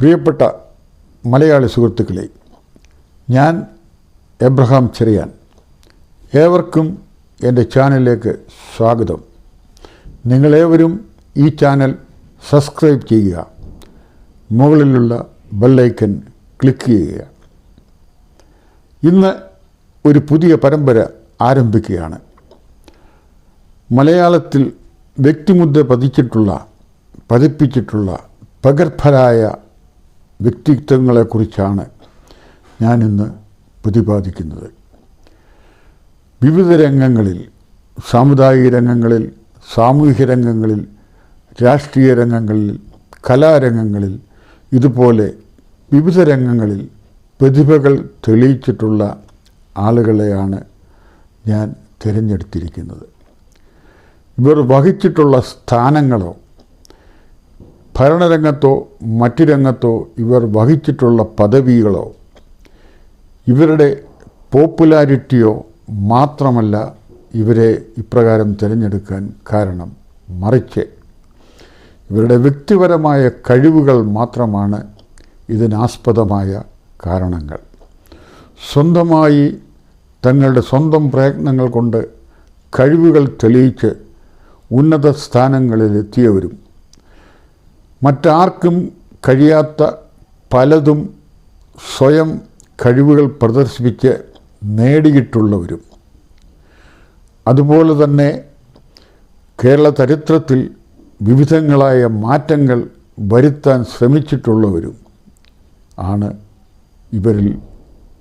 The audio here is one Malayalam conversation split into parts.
പ്രിയപ്പെട്ട മലയാളി സുഹൃത്തുക്കളെ ഞാൻ എബ്രഹാം ചെറിയാൻ. ഏവർക്കും എന്റെ ചാനലിലേക്ക് സ്വാഗതം. നിങ്ങളേവരും ഈ ചാനൽ സബ്സ്ക്രൈബ് ചെയ്യുക മുകളിലുള്ള ബെല്ലൈക്കൻ ക്ലിക്ക് ചെയ്യുക. ഇന്ന് ഒരു പുതിയ പരമ്പര ആരംഭിക്കുകയാണ്. മലയാളത്തിൽ വ്യക്തിമുദ്ര പതിച്ചിട്ടുള്ള പതിപ്പിച്ചിട്ടുള്ള പകർഭരായ വ്യക്തിത്വങ്ങളെക്കുറിച്ചാണ് ഞാനിന്ന് പ്രതിപാദിക്കുന്നത്. വിവിധ രംഗങ്ങളിൽ സാമുദായിക രംഗങ്ങളിൽ സാമൂഹ്യ രംഗങ്ങളിൽ രാഷ്ട്രീയ രംഗങ്ങളിൽ കലാരംഗങ്ങളിൽ ഇതുപോലെ വിവിധ രംഗങ്ങളിൽ പ്രതിഭകൾ തെളിയിച്ചിട്ടുള്ള ആളുകളെയാണ് ഞാൻ തിരഞ്ഞെടുത്തിരിക്കുന്നത്. ഇവർ വഹിച്ചിട്ടുള്ള സ്ഥാനങ്ങളോ ഭരണരംഗത്തോ മറ്റ് രംഗത്തോ ഇവർ വഹിച്ചിട്ടുള്ള പദവികളോ ഇവരുടെ പോപ്പുലാരിറ്റിയോ മാത്രമല്ല ഇവരെ ഇപ്രകാരം തിരഞ്ഞെടുക്കാൻ കാരണം മറിച്ച്. ഇവരുടെ വ്യക്തിപരമായ കഴിവുകൾ മാത്രമാണ് ഇതിനാസ്പദമായ കാരണങ്ങൾ. സ്വന്തമായി തങ്ങളുടെ സ്വന്തം പ്രയത്നങ്ങൾ കൊണ്ട് കഴിവുകൾ തെളിയിച്ച് ഉന്നത സ്ഥാനങ്ങളിലെത്തിയവരും മറ്റാർക്കും കഴിയാത്ത പലതും സ്വയം കഴിവുകൾ പ്രദർശിപ്പിച്ച് നേടിയിട്ടുള്ളവരും. അതുപോലെ തന്നെ കേരള ചരിത്രത്തിൽ വിവിധങ്ങളായ മാറ്റങ്ങൾ വരുത്താൻ ശ്രമിച്ചിട്ടുള്ളവരും ആണ് ഇവരിൽ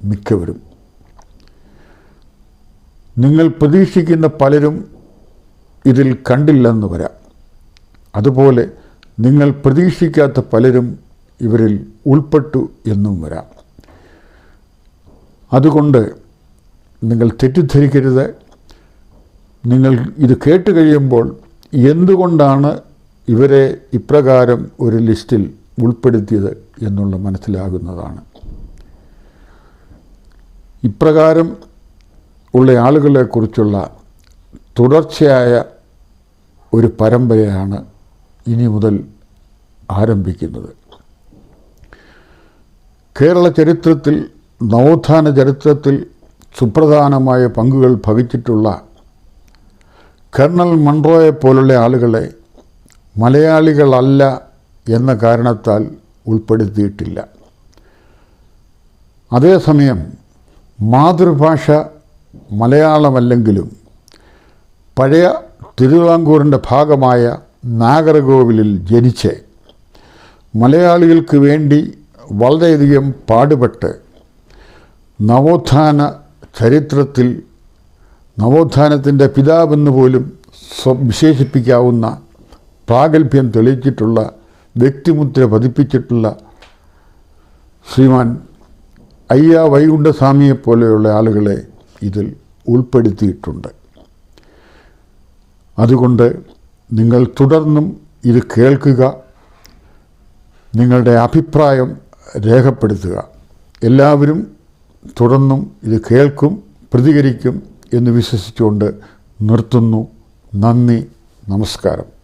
മിക്കവരും. നിങ്ങൾ പ്രതീക്ഷിക്കുന്ന പലരും ഇതിൽ കണ്ടില്ലെന്ന് വരാം. അതുപോലെ നിങ്ങൾ പ്രതീക്ഷിക്കാത്ത പലരും ഇവരിൽ ഉൾപ്പെട്ടു എന്നും വരാം. അതുകൊണ്ട് നിങ്ങൾ തെറ്റിദ്ധരിക്കരുത്. നിങ്ങൾ ഇത് കേട്ട് കഴിയുമ്പോൾ എന്തുകൊണ്ടാണ് ഇവരെ ഇപ്രകാരം ഒരു ലിസ്റ്റിൽ ഉൾപ്പെടുത്തിയത് എന്നുള്ള മനസ്സിലാകുന്നതാണ്. ഇപ്രകാരം ഉള്ള ആളുകളെക്കുറിച്ചുള്ള തുടർച്ചയായ ഒരു പരമ്പരയാണ് ഇനി മുതൽ ആരംഭിക്കുന്നത്. കേരള ചരിത്രത്തിൽ നവോത്ഥാന ചരിത്രത്തിൽ സുപ്രധാനമായ പങ്കുകൾ ഭവിച്ചിട്ടുള്ള കർണൽ മൺറോയെ പോലുള്ള ആളുകളെ മലയാളികളല്ല എന്ന കാരണത്താൽ ഉൾപ്പെടുത്തിയിട്ടില്ല. അതേസമയം മാതൃഭാഷ മലയാളമല്ലെങ്കിലും പഴയ തിരുവിതാംകൂറിന്റെ ഭാഗമായ നാഗരകോവിലിൽ ജനിച്ച് മലയാളികൾക്ക് വേണ്ടി വളരെയധികം പാടുപെട്ട് നവോത്ഥാന ചരിത്രത്തിൽ നവോത്ഥാനത്തിന്റെ പിതാവെന്ന് പോലും വിശേഷിപ്പിക്കാവുന്ന പ്രാഗൽഭ്യം തെളിയിച്ചിട്ടുള്ള വ്യക്തിമുദ്ര പതിപ്പിച്ചിട്ടുള്ള ശ്രീമാൻ അയ്യ വൈകുണ്ഠസ്വാമിയെ പോലെയുള്ള ആളുകളെ ഇതിൽ ഉൾപ്പെടുത്തിയിട്ടുണ്ട്. അതുകൊണ്ട് നിങ്ങൾ തുടർന്നും ഇത് കേൾക്കുക നിങ്ങളുടെ അഭിപ്രായം രേഖപ്പെടുത്തുക. എല്ലാവരും തുടർന്നും ഇത് കേൾക്കും പ്രതികരിക്കും എന്ന് വിശ്വസിച്ചുകൊണ്ട് നിർത്തുന്നു. നന്ദി നമസ്കാരം.